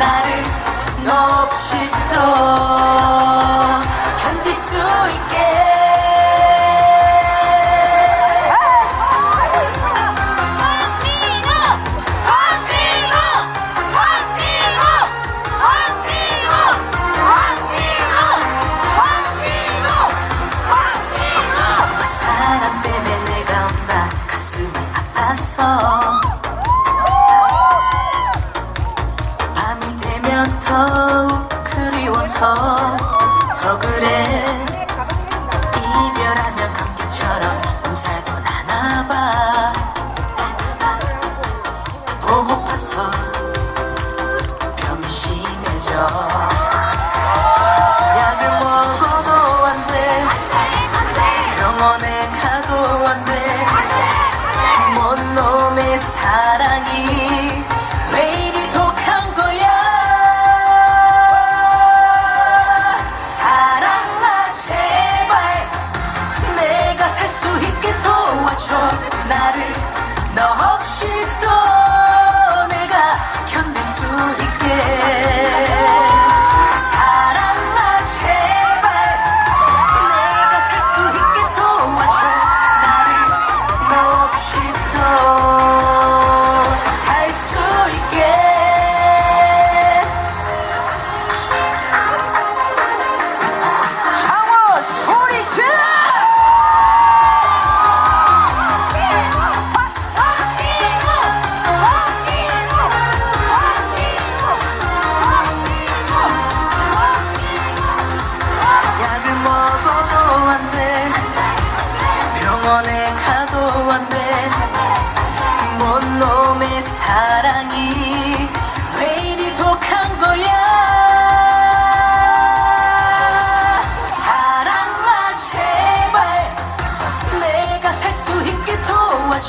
나를 너 없이 또 견딜 수 있게 감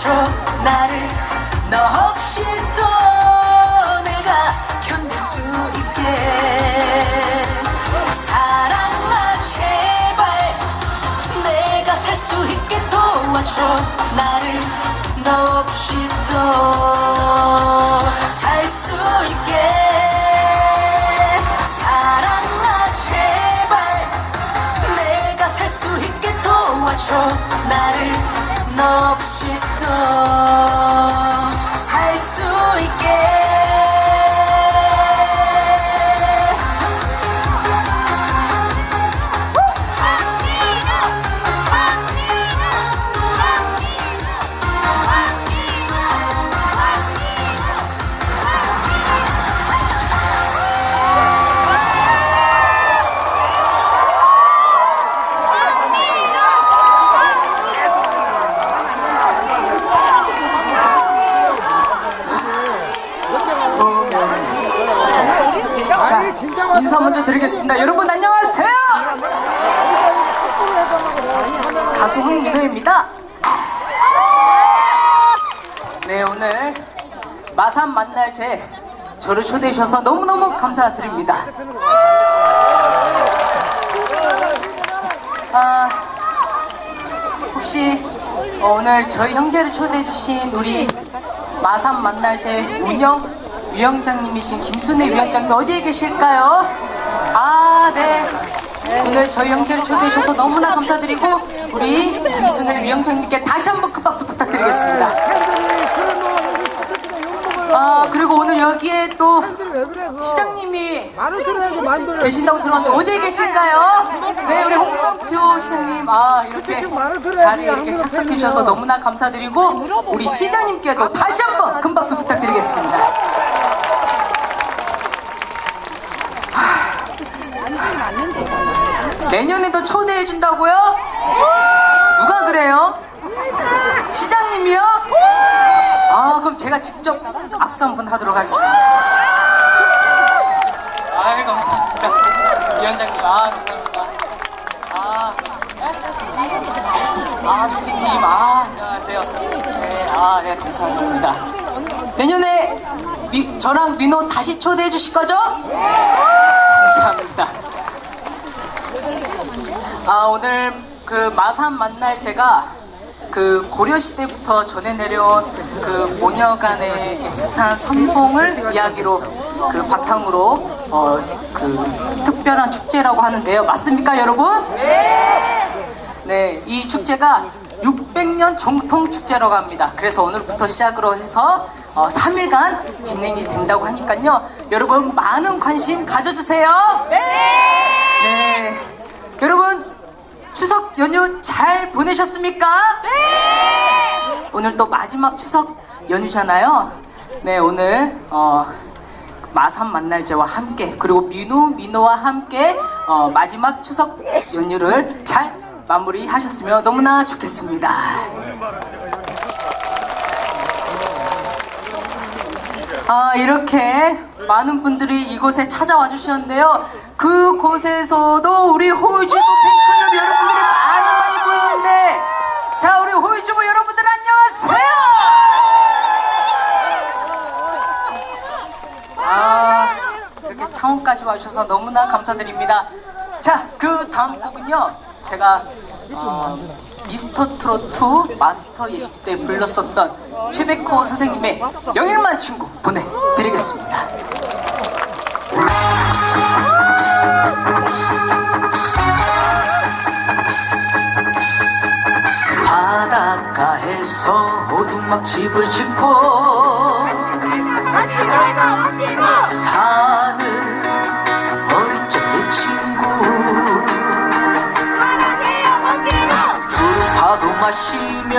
도와줘. 나를 너 없이 또 내가 견딜 수 있게. 사랑아 제발 내가 살 수 있게 도와줘 나를 너 없이 또 살 수 있게 사랑아 제발 내가 살 수 있게 도와줘 나를 너 없이 또 살수 있게 먼저 드리겠습니다. 여러분 안녕하세요. 가수 황민호입니다. 네, 오늘 마산 만날 제 저를 초대해 주셔서 너무너무 감사드립니다. 아, 혹시 어, 오늘 저희 형제를 초대해 주신 우리 마산 만날 제 운영 위원장님이신 김순애 위원장님 어디에 계실까요? 아, 네. 오늘 저희 형제를 초대해 주셔서 너무나 감사드리고 우리 김순애 위원장님께 다시 한번 큰 박수 부탁드리겠습니다. 아, 그리고 오늘 여기에 또 시장님이. 계신다고 들었는데 어디에 계실까요? 네, 우리 홍덕표 시장님 아 이렇게 자리에 이렇게 착석해 주셔서 너무나 감사드리고 우리 시장님께도 다시 한번 큰 박수 부탁드리겠습니다. 내년에도 초대해 준다고요? 누가 그래요? 시장님이요? 아 그럼 제가 직접 악수 한번 하도록 하겠습니다. 아유 감사합니다. 위원장님 아 감사합니다. 아, 네? 아 조디님 아 안녕하세요. 네, 아 네 감사드립니다. 내년에 미, 저랑 민호 다시 초대해 주실 거죠? 감사합니다. 아 오늘 그 마산 만날 제가 그 고려 시대부터 전해 내려온 그 모녀간의 애틋한 선봉을 이야기로 그 바탕으로 어, 그 특별한 축제라고 하는데요. 맞습니까, 여러분? 네, 이 축제가 600년 정통 축제라고 합니다. 그래서 오늘부터 시작으로 해서 어, 3일간 진행이 된다고 하니까요. 여러분 많은 관심 가져주세요. 네. 여러분 추석 연휴 잘 보내셨습니까? 네. 오늘 또 마지막 추석 연휴잖아요. 네, 오늘 어, 마삼 만날 제와 함께 그리고 민우 민호와 함께 어, 마지막 추석 연휴를 잘 마무리하셨으면 너무나 좋겠습니다. 아 이렇게 많은 분들이 이곳에 찾아와 주셨는데요. 그곳에서도 우리 호주부 팬클 럽 여러분들이 많이 많이 보이는데 자 우리 호주부 여러분들 안녕하세요. 아 이렇게 창원까지 와주셔서 너무나 감사드립니다. 자 그 다음 곡은요 제가 어, 미스터 트로트 마스터 예식 때 불렀었던 최백호 선생님의 영일만 친구 보내드리겠습니다. 바닷가에서 오두막 집을 짓고 사는 어릴 적내 친구. 푸른 파도 마시며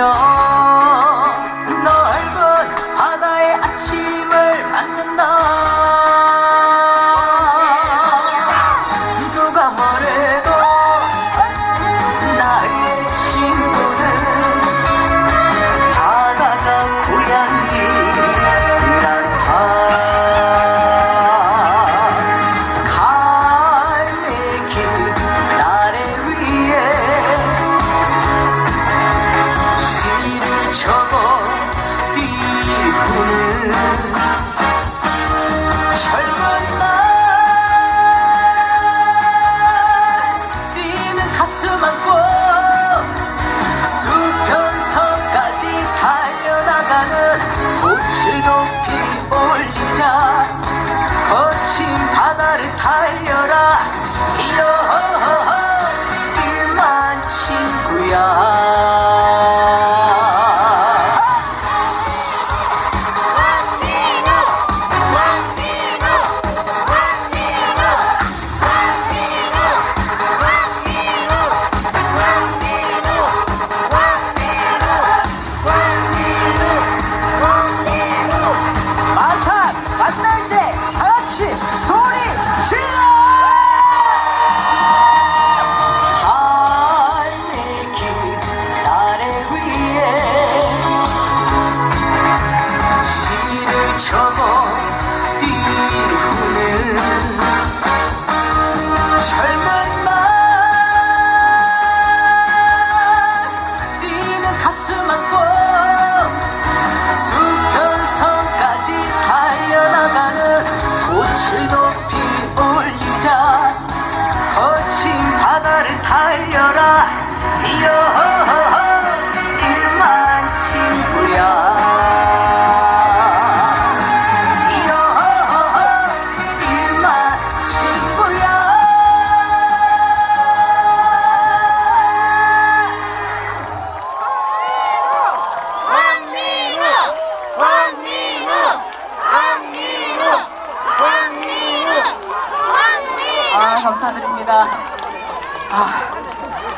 아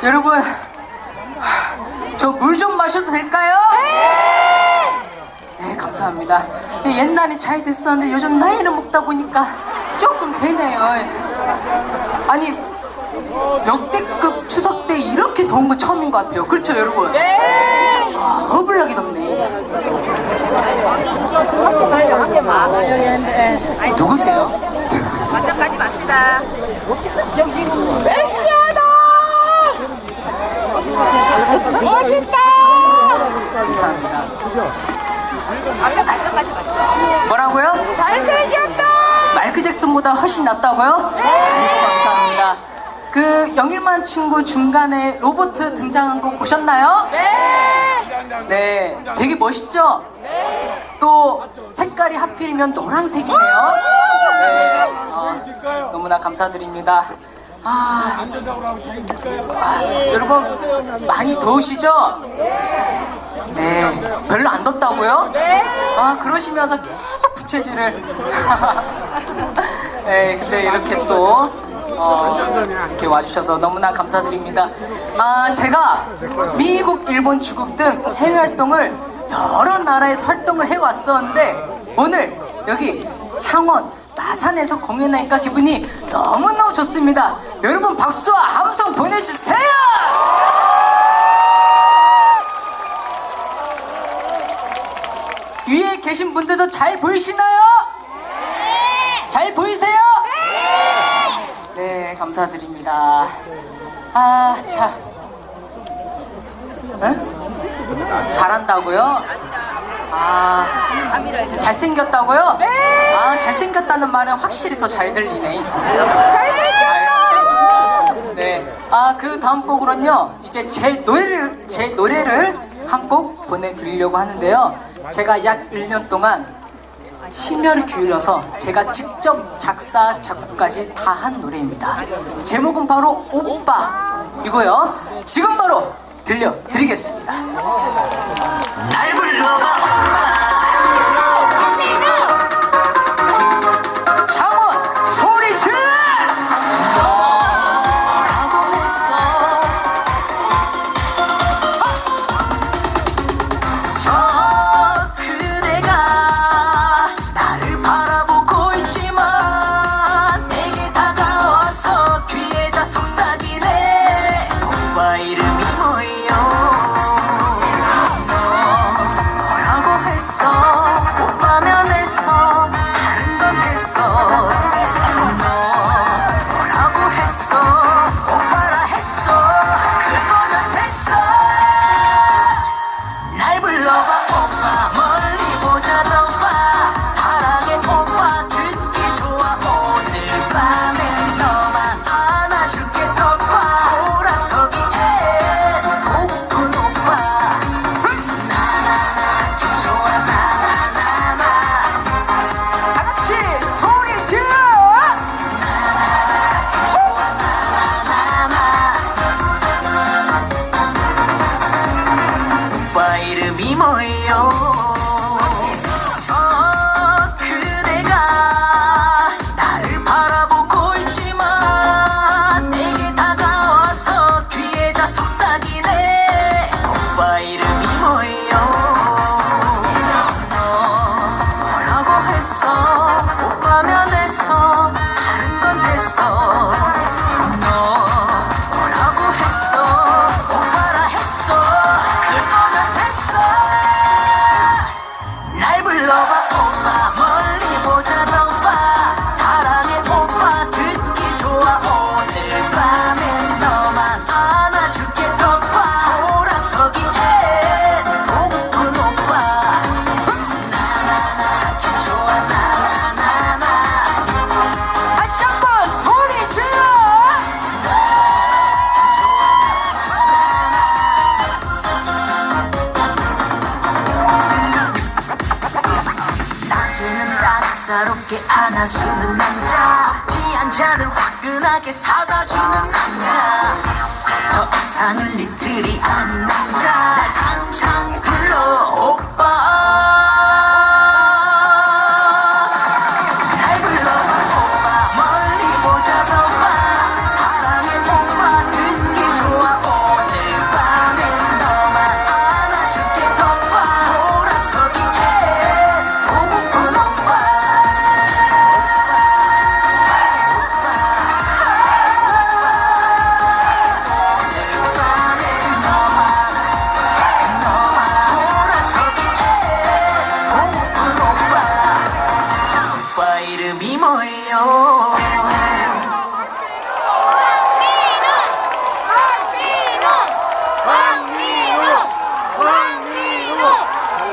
여러분 저 물 좀 마셔도 될까요? 네 감사합니다. 예, 옛날에 잘 됐었는데 요즘 나이를 먹다 보니까 조금 되네요. 아니 역대급 추석 때 이렇게 더운 건 처음인 것 같아요. 그렇죠 여러분? 네. 아, 허블나게 덥네. 누구세요? 완전까지 맙시다. 감사 합니다. 완전 완전까지 맙시다. 뭐라고요? 잘생겼다! 마이클 잭슨보다 훨씬 낫다고요? 네. 감사합니다. 그 영일만 친구 중간에 로봇 등장한 거 보셨나요? 네. 네, 되게 멋있죠? 네. 또 색깔이 하필이면 노란색이네요. 네, 어, 너무나 감사드립니다. 아, 아, 여러분 많이 더우시죠? 네, 별로 안 덥다고요? 아, 그러시면서 계속 부채질을. 네, 근데 이렇게 또 어, 이렇게 와주셔서 너무나 감사드립니다. 아, 제가 미국, 일본, 중국 등 해외 활동을 여러 나라에서 활동을 해왔었는데 오늘 여기 창원, 마산에서 공연하니까 기분이 너무너무 좋습니다. 여러분 박수와 함성 보내주세요! 위에 계신 분들도 잘 보이시나요? 잘 보이세요? 네, 감사드립니다. 아, 자. 응? 잘한다고요? 아, 잘생겼다고요? 아, 잘생겼다는 말은 확실히 더 잘 들리네. 네. 아, 그 다음 곡으로는요, 이제 제 노래를, 제 노래를 한 곡 보내드리려고 하는데요. 제가 약 1년 동안 심혈을 기울여서 제가 직접 작사, 작곡까지 다 한 노래입니다. 제목은 바로 오빠. 이거요. 지금 바로 들려드리겠습니다. 잔을 화끈하게 사다 주는 남자. 더 이상은 리틀이 아닌 남자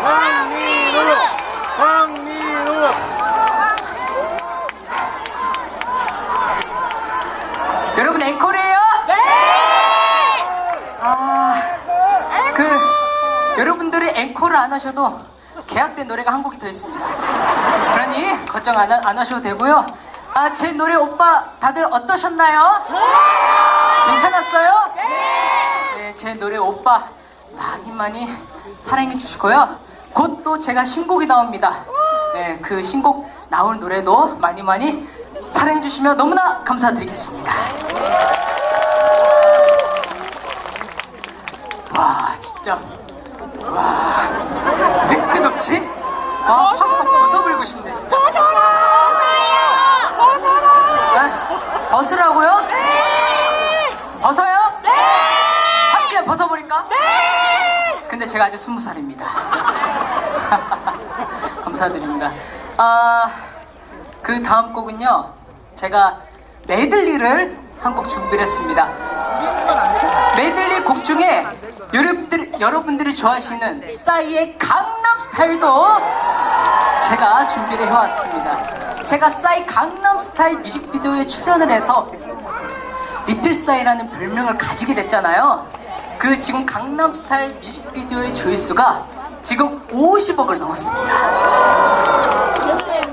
황민우! 황민우! 여러분 앵콜이에요? 네! 아, 그 여러분들이 앵콜을 안 하셔도 계약된 노래가 한 곡이 더 있습니다. 그러니 걱정 안, 하- 안 하셔도 되고요. 아, 제 노래 오빠 다들 어떠셨나요? 괜찮았어요? 네, 제 노래 오빠 많이 많이 사랑해 주시고요. 곧 또 제가 신곡이 나옵니다. 네, 그 신곡 나올 노래도 많이 많이 사랑해 주시면 너무나 감사드리겠습니다. 와, 진짜. 와, 왜 이렇게 덥지? 아, 확 벗어버리고 싶네, 진짜. 네? 벗으라고요? 벗어요? 함께 벗어버릴까? 근데 제가 아직 스무 살입니다. 감사드립니다. 아, 그 다음 곡은요, 제가 메들리를 한 곡 준비를 했습니다. 메들리 곡 중에 여러분들, 여러분들이 좋아하시는 싸이의 강남 스타일도 제가 준비를 해왔습니다. 제가 싸이 강남 스타일 뮤직비디오에 출연을 해서 리틀 싸이라는 별명을 가지게 됐잖아요. 그 지금 강남 스타일 뮤직비디오의 조회수가 지금 50억을 넘었습니다.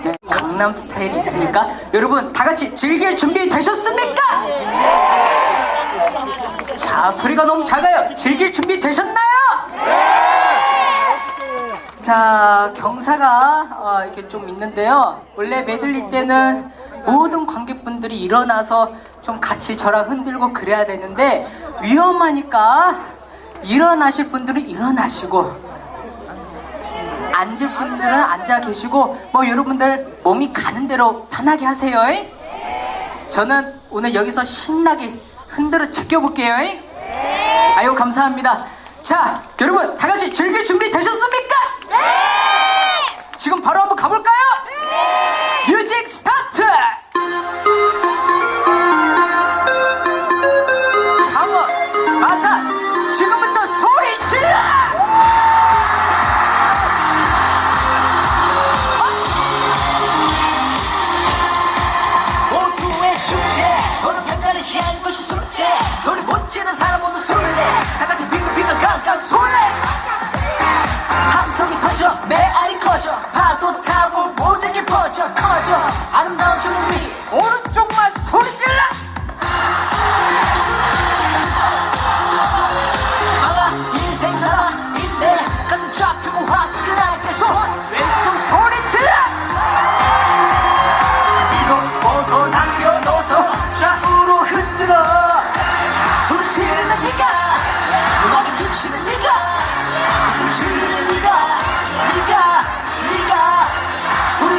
네, 강남 스타일이 있으니까 여러분 다 같이 즐길 준비 되셨습니까? 자 소리가 너무 작아요. 즐길 준비 되셨나요? 자 경사가 어, 이렇게 좀 있는데요. 원래 메들리 때는 모든 관객분들이 일어나서 좀 같이 저랑 흔들고 그래야 되는데 위험하니까 일어나실 분들은 일어나시고 앉을 분들은 앉아 계시고 뭐 여러분들 몸이 가는 대로 편하게 하세요. 저는 오늘 여기서 신나게 흔들어 제껴볼게요. 아유 감사합니다. 자 여러분 다 같이 즐길 준비 되셨습니까? 지금 바로 한번 가볼까요? 뮤직 스타트! 게 퍼져 커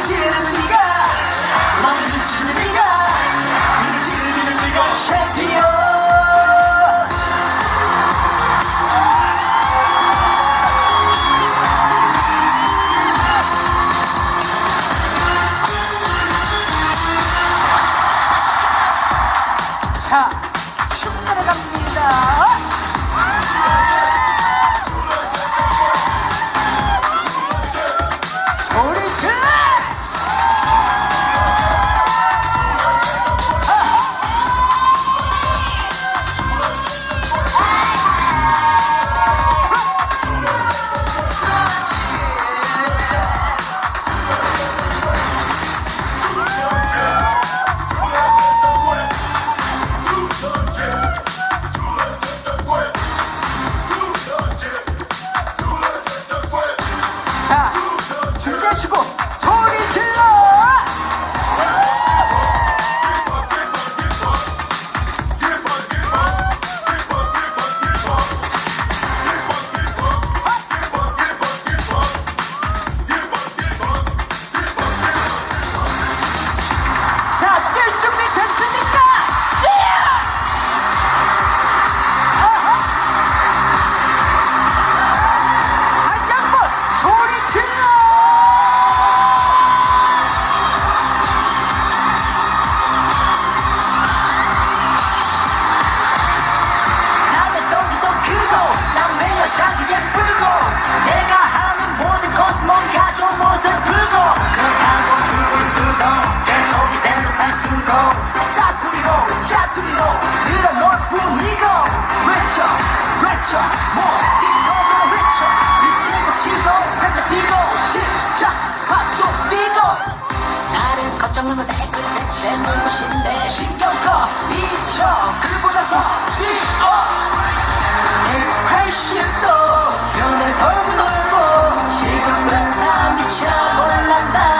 지르는 네가 음악에 미치는 네가 무슨 즐기는 네가 챔피언 살 수도 사투리로 짜투리로 늘어놓을 뿐이고 외쳐 외쳐 목이 터져 외쳐. 미치고 치고 활짝 뛰고 시작 박수 뛰고. 내 눈부신데 신경 꺼 미쳐 그보다 서 뛰어. 180도 변해 넓고 넓고 지금부터 미쳐 올란다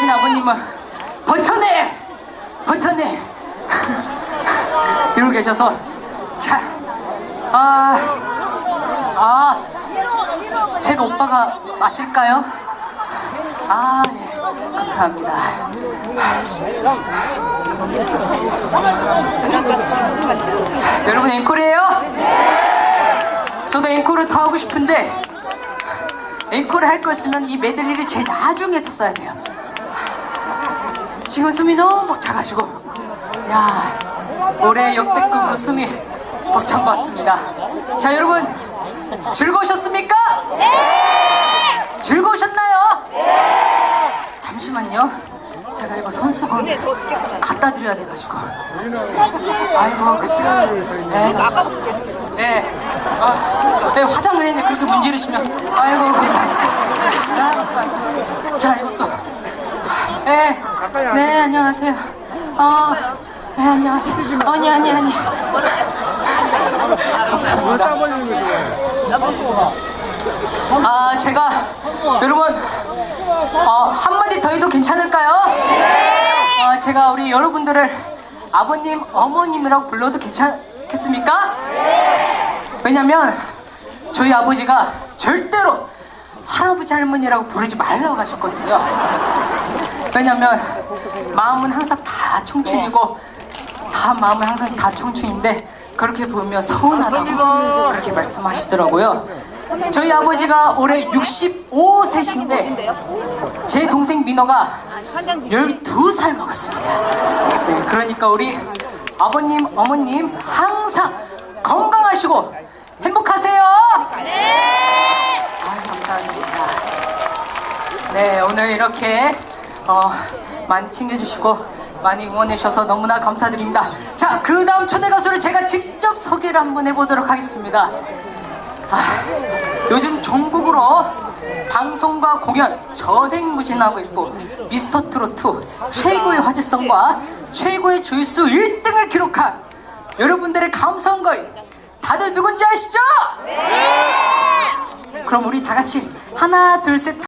계신 아버님은 버텨내 버텨내 이러고 계셔서 자 아 아, 제가 오빠가 맞을까요? 아, 예, 감사합니다. 자, 여러분 앵콜이에요? 저도 앵콜을 더 하고 싶은데 앵콜을 할 거였으면 이 메들리를 제일 나중에 썼어야 돼요. 지금 숨이 너무 벅차가지고 야 올해 역대급으로 숨이 벅찬 것 같습니다. 자 여러분 즐거우셨습니까? 네. 즐거우셨나요? 네. 잠시만요. 제가 이거 손수건 갖다 드려야 돼가지고. 아이고 감사합니다. 네, 네. 아, 네, 화장을 했는데 그렇게 문지르시면 아이고 감사합니다. 아, 감사합니다. 자 이것도 네, 네 안녕하세요. 어, 네 안녕하세요. 아니 아니 아니. 감사합니다. 아 제가 여러분 어, 한마디 더 해도 괜찮을까요? 어, 제가 우리 여러분들을 아버님, 어머님이라고 불러도 괜찮겠습니까? 왜냐면 저희 아버지가 절대로 할아버지 할머니라고 부르지 말라고 하셨거든요. 왜냐면 마음은 항상 다 청춘이고 다 마음은 항상 다 청춘인데 그렇게 보면 서운하다고 그렇게 말씀하시더라고요. 저희 아버지가 올해 65세신데 제 동생 민호가 12살 먹었습니다. 네, 그러니까 우리 아버님, 어머님 항상 건강하시고 행복하세요. 네. 아, 감사합니다. 네, 오늘 이렇게 어, 많이 챙겨주시고 많이 응원해 주셔서 너무나 감사드립니다. 자, 그 다음 초대 가수를 제가 직접 소개를 한번 해보도록 하겠습니다. 아, 요즘 전국으로 방송과 공연 전행무진하고 있고 미스터 트로트 최고의 화제성과 최고의 조회수 1등을 기록한 여러분들의 감성 거인 다들 누군지 아시죠? 그럼 우리 다 같이 하나 둘셋